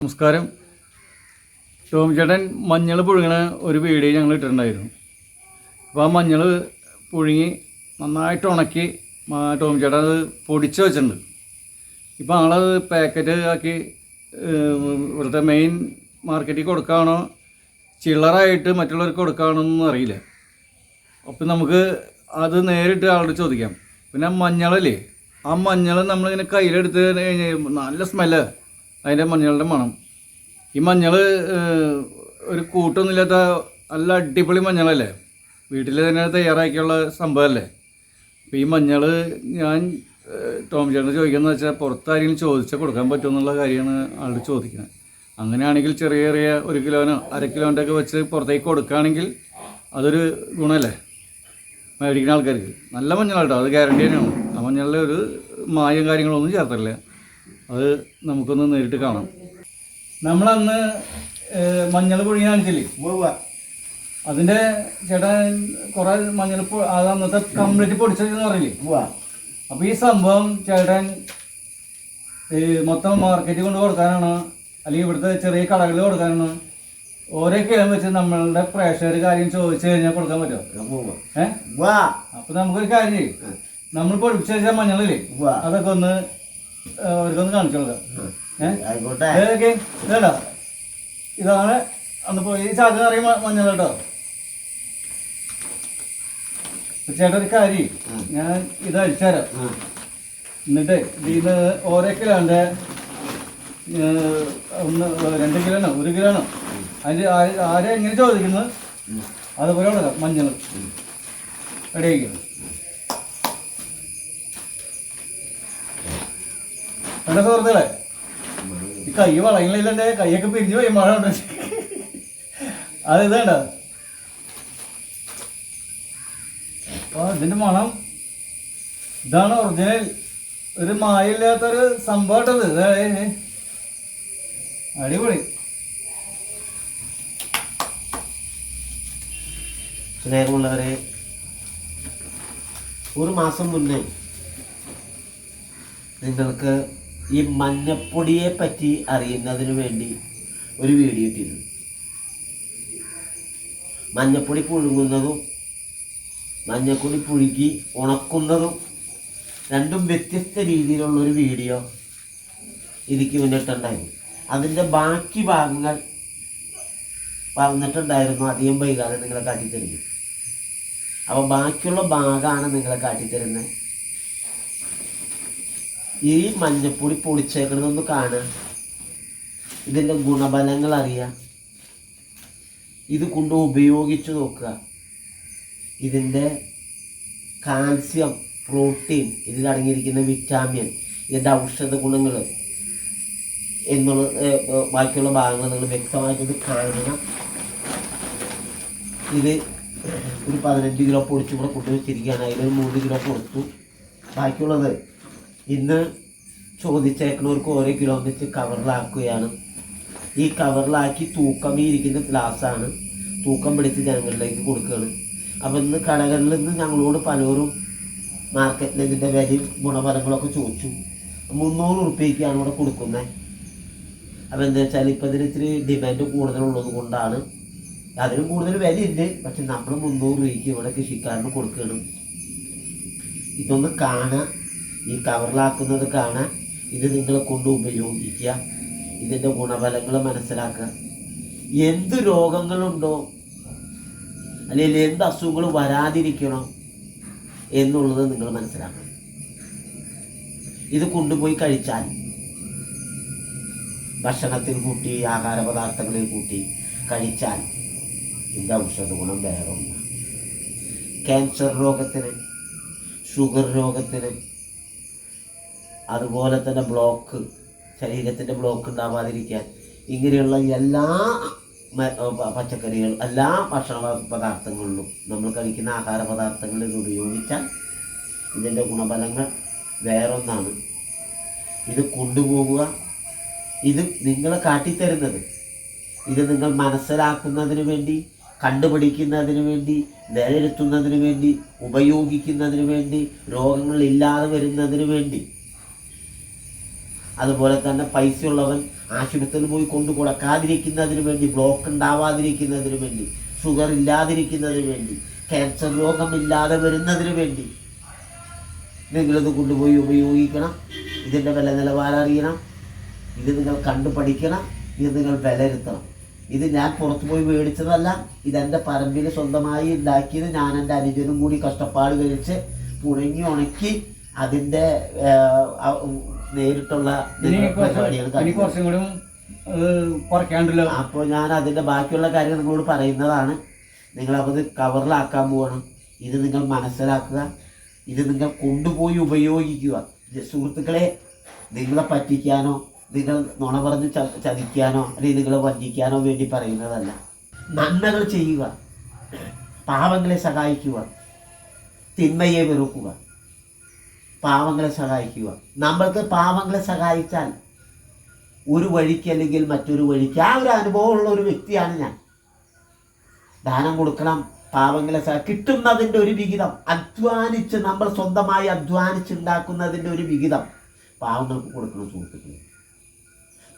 നമസ്കാരം. ടോം ചേട്ടൻ മഞ്ഞൾ പുഴുങ്ങണ ഒരു വീഡിയോ ഞങ്ങൾ ഇട്ടിട്ടുണ്ടായിരുന്നു. അപ്പോൾ ആ മഞ്ഞൾ പുഴുങ്ങി നന്നായിട്ട് ഉണക്കി ടോം ചേട്ടൻ അത് പൊടിച്ച് വെച്ചിട്ടുണ്ട്. ഇപ്പോൾ ആളത് പാക്കറ്റ് ആക്കി ഇവിടുത്തെ മെയിൻ മാർക്കറ്റിൽ കൊടുക്കാണോ ചില്ലറായിട്ട് മറ്റുള്ളവർക്ക് കൊടുക്കാണോ എന്നൊന്നും അറിയില്ല. അപ്പം നമുക്ക് അത് നേരിട്ട് ആളോട് ചോദിക്കാം. പിന്നെ മഞ്ഞളല്ലേ ആ മഞ്ഞൾ നമ്മളിങ്ങനെ കയ്യിലെടുത്ത് കഴിഞ്ഞാൽ നല്ല സ്മെല്ല് അതിന്റെ മഞ്ഞളുടെ മണം. ഈ മഞ്ഞൾ ഒരു കൂട്ടൊന്നുമില്ലാത്ത നല്ല അടിപൊളി മഞ്ഞളല്ലേ? വീട്ടിൽ തന്നെ തയ്യാറാക്കിയുള്ള സംഭവമല്ലേ അപ്പോൾ ഈ മഞ്ഞൾ ഞാൻ ടോം ചേട്ടൻ ചോദിക്കുന്നത് വെച്ചാൽ പുറത്താരെങ്കിലും ചോദിച്ചാൽ കൊടുക്കാൻ പറ്റുമെന്നുള്ള കാര്യമാണ് ആളോട് ചോദിക്കുന്നത്. അങ്ങനെയാണെങ്കിൽ ചെറിയ ചെറിയ ഒരു കിലോനോ അര കിലോന്റെ ഒക്കെ വെച്ച് പുറത്തേക്ക് കൊടുക്കുകയാണെങ്കിൽ അതൊരു ഗുണമല്ലേ? മേടിക്കുന്ന ആൾക്കാർക്ക്. നല്ല മഞ്ഞളാട്ടോ അത് ഗ്യാരണ്ടി തന്നെയാണ്. ആ മഞ്ഞളിൽ ഒരു മായം കാര്യങ്ങളൊന്നും ചേർത്തില്ല അത് നമുക്കൊന്ന് നേരിട്ട് കാണാം. നമ്മളന്ന് മഞ്ഞൾ പുഴുങ്ങി കാണിച്ചില്ലേ? അതിന്റെ ചേട്ടൻ കുറെ മഞ്ഞൾ അത് അന്നത്തെ കംപ്ലീറ്റ് പൊടിച്ചതെന്ന് പറയില്ലേ അപ്പൊ ഈ സംഭവം ചേട്ടൻ മൊത്തം മാർക്കറ്റിൽ കൊണ്ട് കൊടുക്കാനാണ് അല്ലെങ്കിൽ ഇവിടുത്തെ ചെറിയ കടകളിൽ കൊടുക്കാനാണ് ഓരോ കിഴം വെച്ച് നമ്മളുടെ പ്രേക്ഷകർ കാര്യം ചോദിച്ചു കഴിഞ്ഞാൽ കൊടുക്കാൻ പറ്റുമോ? ഏഹ് അപ്പൊ നമുക്കൊരു കാര്യം നമ്മൾ പൊടിപ്പിച്ച വെച്ച മഞ്ഞളില്ലേ. അതൊക്കെ ഒന്ന് അവർക്കൊന്ന് കാണിച്ചു കൊടുക്കാം ഇതാണ് അന്ന് പോയി ഈ ചാക്ക് നിറയെ മഞ്ഞൾ കേട്ടോ. ചേട്ടൻ ചേട്ടാ ഒരു കാര്യം ഞാൻ ഇത് അടിച്ചുതരാം എന്നിട്ട് ഇതിന്ന് ഓരോ കിലോന്റെ ഏ, ഒന്ന് രണ്ട് കിലോനോ ഒരു കിലോനോ. അതിന് ആര് എങ്ങനെ ചോദിക്കുന്നത്? അതുപോലെ കൊടുക്കാം മഞ്ഞൾ റെഡിയാക്കി വേണ്ട സുഹൃത്തുക്കളെ ഈ കൈ വളയങ്ങളില്ലേ കൈയൊക്കെ പിരിഞ്ഞു പോയി മഴ ഉണ്ട് അത് ഇതേണ്ട അപ്പൊ ഇതിന്റെ മണം ഇതാണ് ഒറിജിനൽ ഒരു മായില്ലാത്തൊരു സംഭവം ഇത് ദേ, ഏ, ഏ. അടിപൊളി. സ്നേഹമുള്ളവരെ ഒരു മാസം മുന്നേ നിങ്ങൾക്ക് ഈ മഞ്ഞപ്പൊടിയെ പറ്റി അറിയുന്നതിന് വേണ്ടി ഒരു വീഡിയോ ഇട്ടിരുന്നു. മഞ്ഞപ്പൊടി പുഴുങ്ങുന്നതും മഞ്ഞപ്പൊടി പുഴുക്കി ഉണക്കുന്നതും രണ്ടും വ്യത്യസ്ത രീതിയിലുള്ള ഒരു വീഡിയോ ഇതിക്ക് മുന്നിട്ടുണ്ടായിരുന്നു അതിന്റെ ബാക്കി ഭാഗങ്ങൾ പറഞ്ഞിട്ടുണ്ടായിരുന്നു അധികം വൈകാതെ നിങ്ങളെ കാട്ടിത്തരുന്നു അപ്പോൾ ബാക്കിയുള്ള ഭാഗമാണ് നിങ്ങളെ കാട്ടിത്തരുന്നത്. ഈ മഞ്ഞപ്പൊടി പൊളിച്ചേക്കണതൊന്ന് കാണുക. ഇതിന്റെ ഗുണഫലങ്ങൾ അറിയുക. ഇത് കൊണ്ട് ഉപയോഗിച്ച് നോക്കുക. ഇതിന്റെ കാൽസ്യം പ്രോട്ടീൻ ഇതിലടങ്ങിയിരിക്കുന്ന വിറ്റാമിൻ ഇതിന്റെ ഔഷധ ഗുണങ്ങൾ എന്നുള്ള ബാക്കിയുള്ള ഭാഗങ്ങൾ നിങ്ങൾ വ്യക്തമായിട്ട് ഇത് കാണണം ഇത് ഒരു പതിനഞ്ച് കിലോ പൊടിച്ചു കൂടെ കൊണ്ടുവച്ചിരിക്കുകയാണ്. അതിലൊരു മൂന്ന് കിലോ കൊടുത്തു. ബാക്കിയുള്ളത് ഇന്ന് ചോദിച്ചേക്കുന്നവർക്ക് ഓരോ കിലോ വെച്ച് കവറിലാക്കുകയാണ് ഈ കവറിലാക്കി തൂക്കം ഇരിക്കുന്ന ഗ്ലാസ്സാണ് തൂക്കം പിടിച്ച് ജനങ്ങളിലേക്ക് കൊടുക്കുകയാണ്. അപ്പം ഇന്ന് കടകളിൽ നിന്ന് ഞങ്ങളോട് പലരും മാർക്കറ്റിൽ ഇതിന്റെ വിലയും ഗുണഫലങ്ങളൊക്കെ ചോദിച്ചു. മുന്നൂറ് ഉറുപ്പ്യക്കാണ് ഇവിടെ കൊടുക്കുന്നത് അപ്പോൾ എന്താ വെച്ചാൽ ഇപ്പം ഇതിന് ഇത്തിരി ഡിമാൻഡ് കൂടുതലുള്ളത് കൊണ്ടാണ്. അതിനും കൂടുതൽ വിലയുണ്ട്. പക്ഷെ നമ്മൾ മുന്നൂറ് രൂപയ്ക്ക് ഇവിടെ കൃഷിക്കാരന് കൊടുക്കണം ഇതൊന്ന് കാണുക. ഈ കവറിലാക്കുന്നത് കാണാൻ ഇത് നിങ്ങളെ കൊണ്ട് ഉപയോഗിക്കുക. ഇതിന്റെ ഗുണഫലങ്ങൾ മനസ്സിലാക്കുക. എന്ത് രോഗങ്ങളുണ്ടോ അല്ലെങ്കിൽ എന്ത് അസുഖങ്ങൾ വരാതിരിക്കണം എന്നുള്ളത് നിങ്ങൾ മനസ്സിലാക്കണം. ഇത് കൊണ്ടുപോയി കഴിച്ചാൽ ഭക്ഷണത്തിൽ കൂട്ടി ആഹാര പദാർത്ഥങ്ങളിൽ കൂട്ടി കഴിച്ചാൽ ഇതിന്റെ ഔഷധ ഗുണം വേറെ ഒന്നാണ് ക്യാൻസർ രോഗത്തിന് ഷുഗർ രോഗത്തിന് അതുപോലെ തന്നെ ബ്ലോക്ക് ശരീരത്തിന്റെ ബ്ലോക്ക് ഉണ്ടാവാതിരിക്കാൻ. ഇങ്ങനെയുള്ള എല്ലാ പച്ചക്കറികൾ എല്ലാ ഭക്ഷണ പദാർത്ഥങ്ങളിലും നമ്മൾ കഴിക്കുന്ന ആഹാര പദാർത്ഥങ്ങളിൽ ഉപയോഗിച്ചാൽ ഇതിന്റെ ഗുണഫലങ്ങൾ വേറൊന്നാണ്. ഇത് കൊണ്ടുപോകുക ഇത് നിങ്ങളെ കാട്ടിത്തരുന്നത്. ഇത് നിങ്ങൾ മനസ്സിലാക്കുന്നതിന് വേണ്ടി കണ്ടുപിടിക്കുന്നതിന് വേണ്ടി നിലനിർത്തുന്നതിന് വേണ്ടി ഉപയോഗിക്കുന്നതിന് വേണ്ടി രോഗങ്ങൾ ഇല്ലാതെ വരുന്നതിന് വേണ്ടി അതുപോലെ തന്നെ പൈസയുള്ളവൻ ആശുപത്രിയിൽ പോയി കൊണ്ടു വേണ്ടി ബ്ലോക്ക് ഉണ്ടാവാതിരിക്കുന്നതിന് വേണ്ടി ഷുഗർ ഇല്ലാതിരിക്കുന്നതിന് വേണ്ടി ക്യാൻസർ രോഗമില്ലാതെ വരുന്നതിന് വേണ്ടി നിങ്ങളിത് കൊണ്ടുപോയി ഉപയോഗിക്കണം. ഇതിന്റെ വില നിലവാരം അറിയണം. ഇത് നിങ്ങൾ കണ്ടു പഠിക്കണം ഇത് നിങ്ങൾ വിലയിരുത്തണം. ഇത് ഞാൻ പുറത്തു പോയി മേടിച്ചതല്ല. ഇതെന്റെ പറമ്പിൽ സ്വന്തമായി ഉണ്ടാക്കിയത് ഞാൻ എന്റെ അനുജനും കൂടി കഷ്ടപ്പാട് കഴിച്ച് പുഴങ്ങി ഉണക്കി അതിന്റെ നേരിട്ടുള്ള പരിപാടിയാണ് കുറച്ച് കൂടി കുറയ്ക്കാണ്ടല്ലോ. അപ്പോൾ ഞാൻ അതിന്റെ ബാക്കിയുള്ള കാര്യം നിങ്ങളോട് പറയുന്നതാണ്. നിങ്ങൾ അത് കവറിലാക്കാൻ പോകണം. ഇത് നിങ്ങൾ മനസ്സിലാക്കുക. ഇത് നിങ്ങൾ കൊണ്ടുപോയി ഉപയോഗിക്കുക. സുഹൃത്തുക്കളെ നിങ്ങളെ പറ്റിക്കാനോ നിങ്ങൾ നുണ പറഞ്ഞ് ച- ചതിക്കാനോ അല്ലെങ്കിൽ നിങ്ങളെ വഞ്ചിക്കാനോ വേണ്ടി പറയുന്നതല്ല. നന്മകൾ ചെയ്യുക. പാവങ്ങളെ സഹായിക്കുക. തിന്മയെ വെറുക്കുക. പാവങ്ങളെ സഹായിക്കുക. നമ്മൾക്ക് പാവങ്ങളെ സഹായിച്ചാൽ ഒരു വഴിക്ക് അല്ലെങ്കിൽ മറ്റൊരു വഴിക്ക്. ആ ഒരു അനുഭവമുള്ള ഒരു വ്യക്തിയാണ് ഞാൻ. ദാനം കൊടുക്കണം പാവങ്ങളെ കിട്ടുന്നതിന്റെ ഒരു വിഹിതം അധ്വാനിച്ച് നമ്മൾ സ്വന്തമായി അധ്വാനിച്ചുണ്ടാക്കുന്നതിന്റെ ഒരു വിഹിതം പാവങ്ങൾക്ക് കൊടുക്കണം സുഹൃത്തുക്കളെ.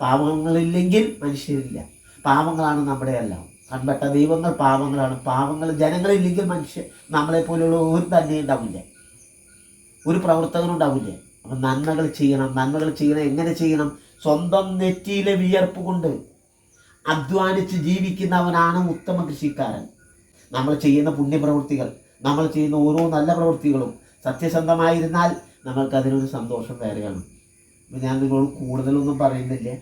പാവങ്ങളില്ലെങ്കിൽ മനുഷ്യരില്ല. പാവങ്ങളാണ് നമ്മുടെ എല്ലാം. കൺപെട്ട ദൈവങ്ങൾ പാവങ്ങളാണ്. പാവങ്ങൾ ജനങ്ങളില്ലെങ്കിൽ മനുഷ്യർ നമ്മളെ പോലെയുള്ള ഒരു തന്നെ ഉണ്ടാവില്ല ഒരു പ്രവർത്തകനും ഉണ്ടാവില്ല? അപ്പം നന്മകൾ ചെയ്യണം നന്മകൾ ചെയ്യണം എങ്ങനെ ചെയ്യണം? സ്വന്തം നെറ്റിയിലെ വിയർപ്പ് കൊണ്ട് അധ്വാനിച്ച് ജീവിക്കുന്നവനാണ് ഉത്തമ കൃഷിക്കാരൻ. നമ്മൾ ചെയ്യുന്ന പുണ്യപ്രവൃത്തികൾ നമ്മൾ ചെയ്യുന്ന ഓരോ നല്ല പ്രവൃത്തികളും സത്യസന്ധമായിരുന്നാൽ നമ്മൾക്കതിനൊരു സന്തോഷം വേറെയാണ്. ഞാൻ നിങ്ങളോട് കൂടുതലൊന്നും പറയുന്നില്ല.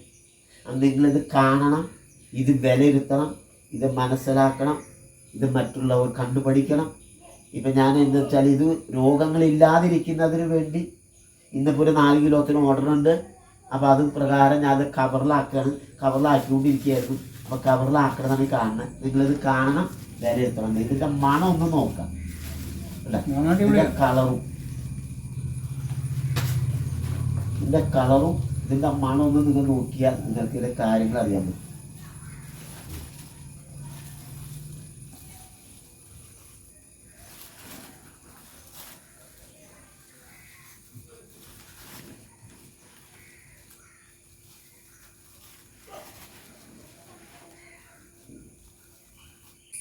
നിങ്ങളിത് കാണണം ഇത് വിലയിരുത്തണം ഇത് മനസ്സിലാക്കണം ഇത് മറ്റുള്ളവർ കണ്ടുപഠിക്കണം. ഇപ്പം ഞാൻ എന്താ വെച്ചാൽ ഇത് രോഗങ്ങളില്ലാതിരിക്കുന്നതിന് വേണ്ടി ഇന്നിപ്പോൾ ഒരു നാല് കിലോത്തിന് ഓർഡർ ഉണ്ട്. അപ്പോൾ അത് പ്രകാരം ഞാൻ അത് കവറിലാക്കുകയാണ് കവറിലാക്കിക്കൊണ്ടിരിക്കുകയായിരുന്നു അപ്പോൾ കവറിലാക്കണതാണ് ഈ കാണുന്നത്. നിങ്ങളിത് കാണണം. വില എത്ര ഇതിന്റെ മണം ഒന്ന് നോക്കാം. ഇതിന്റെ കളറും ഇതിന്റെ കളറും ഇതിന്റെ മണം ഒന്ന് നിങ്ങൾ നോക്കിയാൽ നിങ്ങൾക്ക് ഇതിന്റെ കാര്യങ്ങൾ അറിയാൻ പറ്റും.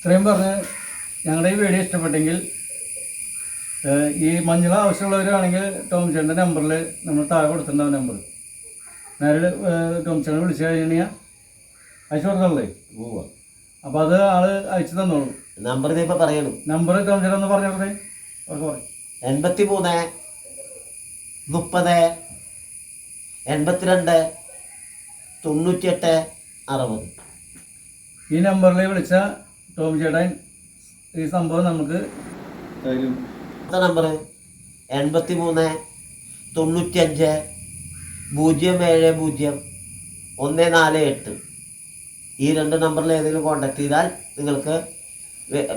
ഇത്രയും പറഞ്ഞ് ഞങ്ങളുടെ ഈ വീഡിയോ ഇഷ്ടപ്പെട്ടെങ്കിൽ ഈ മഞ്ഞൾ ആവശ്യമുള്ളവരാണെങ്കിൽ ടോം ചേട്ടന്റെ നമ്പറിൽ നമ്മൾ താഴെ കൊടുത്തിട്ടുണ്ടാവും നമ്പർ. നേരെ ടോം ചേട്ടനെ വിളിച്ചു കഴിഞ്ഞാൽ അയച്ചു കൊടുത്തല്ലേ പോവുക അപ്പോൾ അത് ആൾ അയച്ചു തന്നോളൂ. നമ്പർ ഇതിപ്പോൾ പറയണം. നമ്പർ ടോം ചേട്ടൻ ഒന്ന് പറഞ്ഞു കൊടുത്തേ. അവർക്ക് പറയും എൺപത്തി മൂന്ന് മുപ്പത് എൺപത്തിരണ്ട് തൊണ്ണൂറ്റിയെട്ട് അറുപത്. ഈ നമ്പറിൽ വിളിച്ച ടോം ചേട്ടൻ ഈ സംഭവം നമുക്ക് തരും. നമ്പർ എൺപത്തി മൂന്ന് തൊണ്ണൂറ്റിയഞ്ച് പൂജ്യം ഏഴ് പൂജ്യം ഒന്ന് നാല് എട്ട്. ഈ രണ്ട് നമ്പറിൽ ഏതെങ്കിലും കോൺടാക്ട് ചെയ്താൽ നിങ്ങൾക്ക്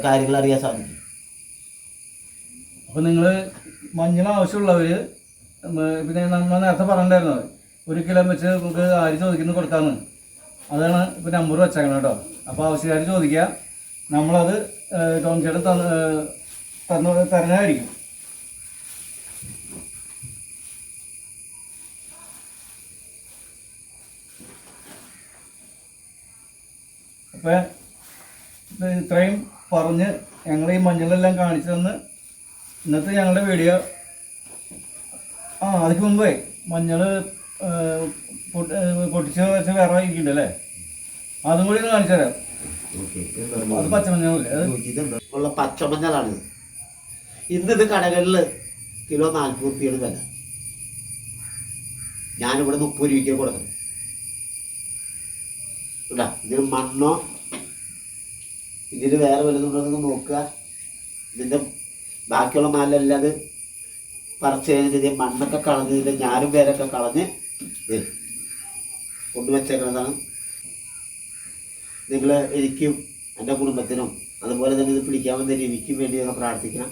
കാര്യങ്ങൾ അറിയാൻ സാധിക്കും. അപ്പോൾ നിങ്ങൾ മഞ്ഞൾ ആവശ്യമുള്ളവർ പിന്നെ നമ്മൾ നേരത്തെ പറഞ്ഞിട്ടുണ്ടായിരുന്നു ഒരു കിലോ വെച്ച് നമുക്ക് ആര് ചോദിക്കുന്നു കൊടുക്കാമെന്ന് അതാണ് ഇപ്പോൾ നമ്പർ വെച്ചേക്കണം കേട്ടോ. അപ്പോൾ ആവശ്യക്കാർ ചോദിക്കുക. നമ്മളത് ടോം ചേട്ടൻ തന്ന് തരുന്നതായിരിക്കും അപ്പോൾ ഇത്രയും പറഞ്ഞ് ഞങ്ങൾ ഈ മഞ്ഞളെല്ലാം കാണിച്ചു തന്ന് ഇന്നത്തെ ഞങ്ങളുടെ വീഡിയോ ആ അതിന് മുമ്പേ മഞ്ഞൾ പൊട്ടിച്ച് വെച്ച് വേറെ ഇരിക്കുന്നുണ്ട് അതും കൂടി ഒന്ന് കാണിച്ചു തരാം. ഉള്ള പച്ചമഞ്ഞളാണ് ഇന്ന് ഇത് കടകളിൽ കിലോ നാൽപ്പത് റുപ്യാണ് വില. ഞാനിവിടെ മുപ്പത് രൂപയ്ക്ക് കൊടുക്കണം. ഇല്ല ഇതിന് മണ്ണോ ഇതിന് വേറെ വലുതുണ്ടോ നോക്കുക. ഇതിന്റെ ബാക്കിയുള്ള മല്ലെല്ലാം അത് പറിച്ച് കഴിഞ്ഞിട്ട് മണ്ണൊക്കെ കളഞ്ഞ് ഇതിന്റെ ഞാനും പേരൊക്കെ കളഞ്ഞ് കൊണ്ടുവച്ചേക്കുന്നതാണ് നിങ്ങൾ എനിക്കും എന്റെ കുടുംബത്തിനും അതുപോലെ തന്നെ ഇത് പിടിക്കാൻ വന്ന രവിക്കും വേണ്ടി ഒന്ന് പ്രാർത്ഥിക്കണം.